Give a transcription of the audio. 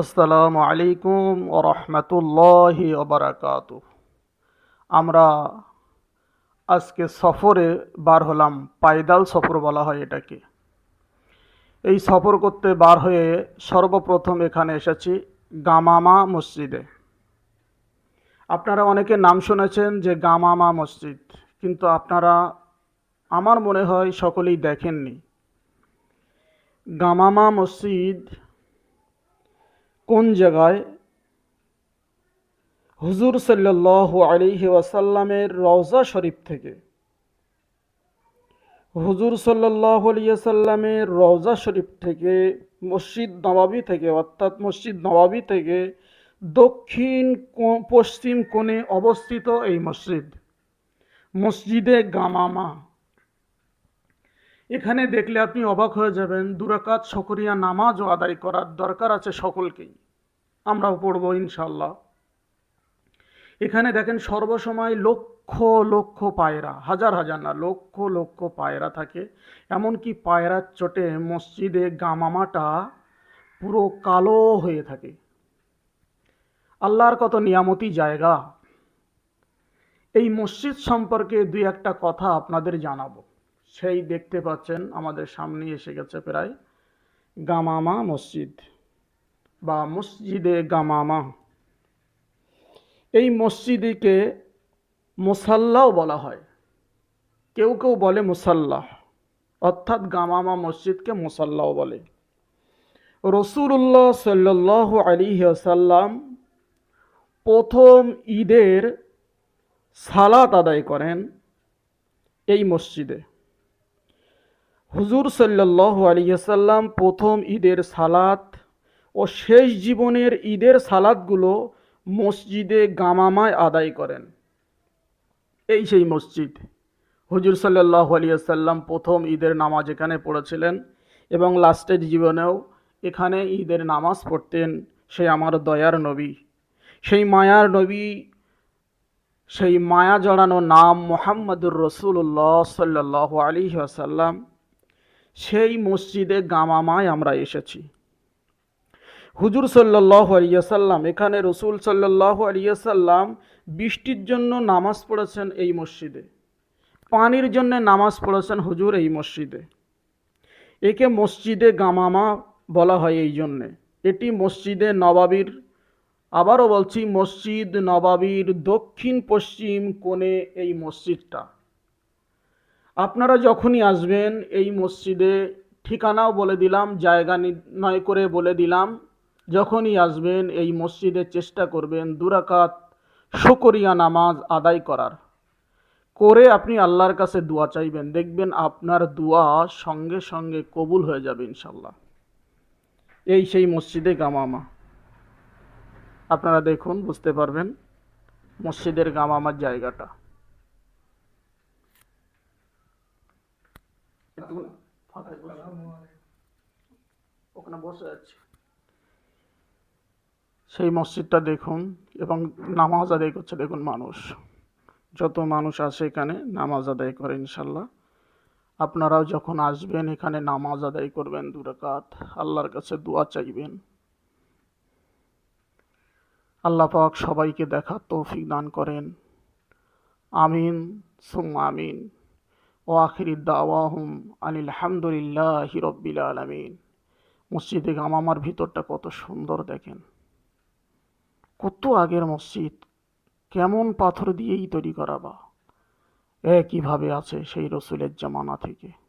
আসসালামু আলাইকুম ও রহমতুল্লাহি ওবরাকাত। আমরা আজকে সফরে বার হলাম পায়দাল সফর বলা হয় এটাকে। এই সফর করতে বার হয়ে সর্বপ্রথম এখানে এসেছি গামামা মসজিদে। আপনারা অনেকে নাম শুনেছেন যে গামামা মসজিদ, কিন্তু আপনারা, আমার মনে হয়, সকলেই দেখেননি। গামামা মসজিদ কোন জায়গায়? হুজুর সাল্লাহ আলিহি ওয়াসাল্লামের রওজা শরীফ থেকে। হুজুর সাল্লাহ সাল্লামের রওজা শরীফ থেকে মসজিদ নবাবি থেকে, অর্থাৎ মসজিদ নবাবি থেকে দক্ষিণ পশ্চিম কোণে অবস্থিত এই মসজিদ। মসজিদে গামামা। এখানে দেখলে আপনি অবাক হয়ে যাবেন, দুরাকাত, শকরিয়া নামাজও আদায় করার দরকার আছে সকলকেই। আমরাও পড়ব ইনশাল্লাহ এখানে দেখেন সর্বসময় লক্ষ লক্ষ পায়রা, হাজার হাজার না, লক্ষ লক্ষ পায়রা থাকে। এমনকি পায়রার চোটে মসজিদে গামামাটা পুরো কালো হয়ে থাকে। আল্লাহর কত নিয়ামতি জায়গা। এই মসজিদ সম্পর্কে দুই একটা কথা আপনাদের জানাব। সেই দেখতে পাচ্ছেন আমাদের সামনে এসে গেছে প্রায় গামামা মসজিদ বা মসজিদে গামামা। এই মসজিদকে মুসাল্লাও বলা হয়। কেউ কেউ বলে মুসাল্লাহ। অর্থাৎ গামামা মসজিদকে মুসাল্লাও বলে। রসুল্লাহ সাল্লাহ আলী সাল্লাম প্রথম ঈদের সালাত আদায় করেন এই মসজিদে। হুজুর সাল্লাহ আলিয়াল্লাম প্রথম ঈদের সালাত ও শেষ জীবনের ঈদের সালাদগুলো মসজিদে গামামায় আদায় করেন। এই সেই মসজিদ। হুজুর সাল্লাহ আলিয়াল্লাম প্রথম ঈদের নামাজ এখানে পড়েছিলেন এবং লাস্টের জীবনেও এখানে ঈদের নামাজ পড়তেন সেই আমার দয়ার নবী। সেই মায়ার নবী, সেই মায়া জড়ানো নাম মোহাম্মদুর রসুল্লাহ সাল্লাহ আলী আসাল্লাম সেই মসজিদে গামামায় আমরা এসেছি। হুজুর সাল্লাহ আলিয়াসাল্লাম এখানে রসুল সাল্লাহ আলিয়াসাল্লাম বৃষ্টির জন্য নামাজ পড়েছেন এই মসজিদে। পানির জন্য নামাজ পড়েছেন হুজুর এই মসজিদে। একে মসজিদে গামামা বলা হয় এই জন্যে। এটি মসজিদে নবাবির, আবারও বলছি মসজিদ নবাবির দক্ষিণ পশ্চিম কোণে এই মসজিদটা। আপনারা যখনই আসবেন এই মসজিদে, ঠিকানাও বলে দিলাম, জায়গা নির্ণয় করে বলে দিলাম, যখনই আসবেন এই মসজিদে চেষ্টা করবেন দুরাকাত শুকরিয়া নামাজ আদায় করার। করে আপনি আল্লাহর কাছে দোয়া চাইবেন, দেখবেন আপনার দোয়া সঙ্গে সঙ্গে কবুল হয়ে যাবে ইনশাল্লাহ এই সেই মসজিদে গামামা। আপনারা দেখুন, বুঝতে পারবেন মসজিদের গামামার জায়গাটা। ওখানে বসে আছে। সেই মসজিদটা দেখুন এবং নামাজ আদায় করছে দেখুন মানুষ। যত মানুষ আসে এখানে নামাজ আদায় করে ইনশাল্লাহ। আপনারাও যখন আসবেন এখানে নামাজ আদায় করবেন দুরাকাত আল্লাহর কাছে দোয়া চাইবেন। আল্লাহ পাক সবাইকে দেখার তৌফিক দান করেন। আমিন, সুম্মা আমিন। ও আখিরি দাওয়াহুম আনিল হামদুলিল্লাহ রব্বিল আলমিন। মসজিদে গামামার ভিতরটা কত সুন্দর দেখেন। কত আগের মসজিদ। কেমন পাথর দিয়েই তৈরি করা বা। একইভাবে আছে সেই রসুলের জামানা থেকে?